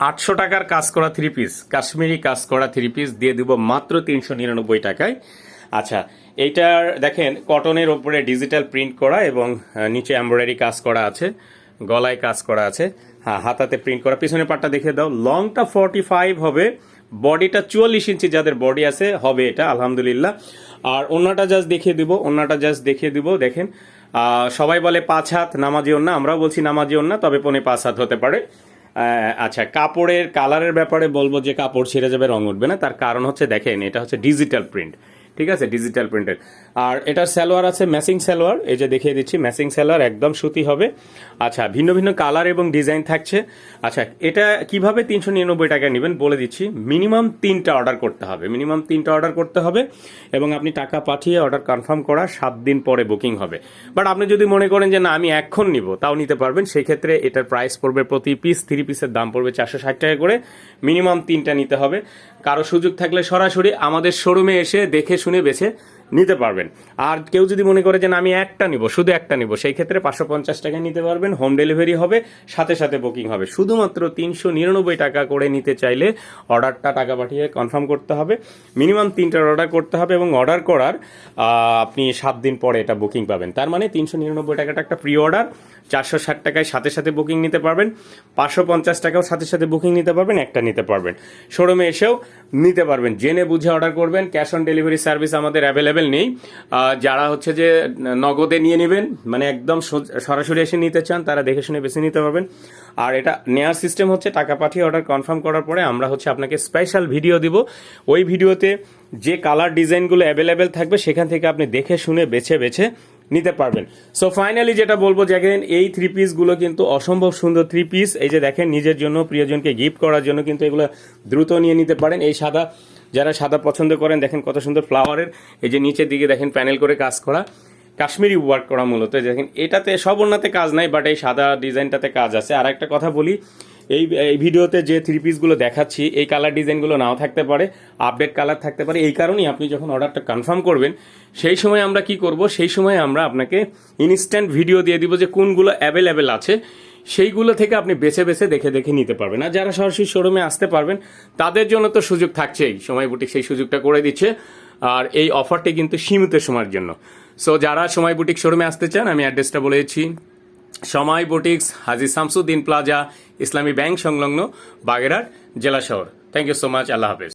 আটশো টাকার কাজ করা থ্রি পিস কাশ্মীরি কাজ করা থ্রি পিস দিয়ে দিব মাত্র তিনশো নিরানব্বই টাকায়। আচ্ছা এইটার দেখেন কটনের ওপরে ডিজিটাল প্রিন্ট করা এবং নিচে এমব্রয়ডারি কাজ করা আছে, গলায় কাজ করা আছে। হ্যাঁ হাতাতে প্রিন্ট করা। পিছনে পাটটা দেখে দাও। লংটা ফর্টি ফাইভ হবে বডিটা চুয়াল্লিশ ইঞ্চি যাদের বডি আছে, হবে এটা, আলহামদুলিল্লাহ। আর অন্যটা জাস্ট দেখিয়ে দিব অন্যটা জাস্ট দেখিয়ে দিব, দেখেন। সবাই বলে পাঁচ হাত নামাজি ওন্না আমরাও বলছি নামাজি ওন্না তবে পনে পাঁচ হাত হতে পারে। আচ্ছা কাপড়ের কালারের ব্যাপারে বলব যে কাপড় ছেড়ে যাবে, রং উঠবে না। তার কারণ হচ্ছে, দেখেন, এটা হচ্ছে ডিজিটাল প্রিন্ট ঠিক আছে? ডিজিটাল প্রিন্টের আর এটার সালোয়ার আছে ম্যাসিং সালোয়ার এই যে দেখিয়ে দিচ্ছি ম্যাসিং সালোয়ার একদম সুতি হবে। আচ্ছা ভিন্ন ভিন্ন কালার এবং ডিজাইন থাকছে। আচ্ছা এটা কীভাবে তিনশো নিরানব্বই টাকা নেবেন বলে দিচ্ছি। মিনিমাম তিনটা অর্ডার করতে হবে। মিনিমাম তিনটা অর্ডার করতে হবে এবং আপনি টাকা পাঠিয়ে অর্ডার কনফার্ম করা সাত দিন পরে বুকিং হবে। বাট আপনি যদি মনে করেন যে, না, আমি এখন নিব তাও নিতে পারবেন। সেই ক্ষেত্রে এটার প্রাইস পড়বে প্রতি পিস থ্রি পিসের দাম পড়বে চারশো ষাট টাকা করে। মিনিমাম তিনটা নিতে হবে। কারও সুযোগ থাকলে সরাসরি আমাদের শোরুমে এসে দেখে শুনে বেছে নিতে পারবেন। আর কেউ যদি মনে করে যে আমি একটা নিব, শুধু একটা নিব, সেই ক্ষেত্রে পাঁচশো পঞ্চাশ টাকায় নিতে পারবেন, হোম ডেলিভারি হবে, সাথে সাথে বুকিং হবে। শুধুমাত্র তিনশো নিরানব্বই টাকা করে নিতে চাইলে অর্ডারটা টাকা পাঠিয়ে কনফার্ম করতে হবে। মিনিমাম তিনটার অর্ডার করতে হবে এবং অর্ডার করার আপনি সাত দিন পরে এটা বুকিং পাবেন। তার মানে তিনশো নিরানব্বই টাকাটা একটা প্রি অর্ডার চারশো ষাট টাকায় সাথে সাথে বুকিং নিতে পারবেন, পাঁচশো পঞ্চাশ টাকাও সাথে সাথে বুকিং নিতে পারবেন, একটা নিতে পারবেন। শোরুমে এসেও নিতে পারবেন। জেনে বুঝে অর্ডার করবেন। ক্যাশ অন ডেলিভারি সার্ভিস আমাদের অ্যাভেলেবেল নেই। যারা হচ্ছে যে, নগদে নিয়ে নেবেন মানে একদম সরাসরি এসে নিতে চান, তারা দেখে শুনে বেছে নিতে পারবেন। আর এটা নেওয়ার সিস্টেম হচ্ছে টাকা পাঠিয়ে অর্ডার কনফার্ম করার পরে আমরা হচ্ছে আপনাকে স্পেশাল ভিডিও দিব। ওই ভিডিওতে যে কালার ডিজাইনগুলো অ্যাভেলেবেল থাকবে, সেখান থেকে আপনি দেখে শুনে, বেছে বেছে নিতে পারবেন। সো ফাইনালি যেটা বলব দেখেন এই থ্রি পিসগুলো কিন্তু অসম্ভব সুন্দর থ্রি পিস এই যে দেখেন, নিজের জন্য, প্রিয়জনকে গিফট করার জন্য কিন্তু এগুলো দ্রুত নিয়ে নিতে পারেন। এই সাদা, যারা সাদা পছন্দ করেন, দেখেন কত সুন্দর ফ্লাওয়ারের এই যে নিচের দিকে দেখেন প্যানেল করে কাজ করা। কাশ্মীরি ওয়ার্ক করা মূলত। দেখেন, এটাতে সব অন্যতে কাজ নাই বাট এই সাদা ডিজাইনটাতে কাজ আছে। আর একটা কথা বলি এই এই ভিডিওতে যে থ্রি পিসগুলো দেখাচ্ছি, এই কালার ডিজাইনগুলো নাও থাকতে পারে আপডেট কালার থাকতে পারে, এই কারণেই আপনি যখন অর্ডারটা কনফার্ম করবেন, সেই সময় আমরা কি করব, সেই সময় আমরা আপনাকে ইনস্ট্যান্ট ভিডিও দিয়ে দিব যে কোনগুলো অ্যাভেলেবেল আছে, সেইগুলো থেকে আপনি বেছে বেছে দেখে দেখে নিতে পারবেন। আর যারা সরাসরি শোরুমে আসতে পারবেন, তাদের জন্য তো সুযোগ থাকছেই সময় বুটিক সেই সুযোগটা করে দিচ্ছে। আর এই অফারটি কিন্তু সীমিত সময়ের জন্য। সো যারা সময় বুটিক শোরুমে আসতে চান, আমি অ্যাড্রেসটা বলে দিচ্ছি। সময় boutiques, Haji Shamsuddin plaza, Islami bank সংলগ্ন বাগেরার জেলা শহর। থ্যাংক ইউ সো মাচ আল্লাহ হাফেজ।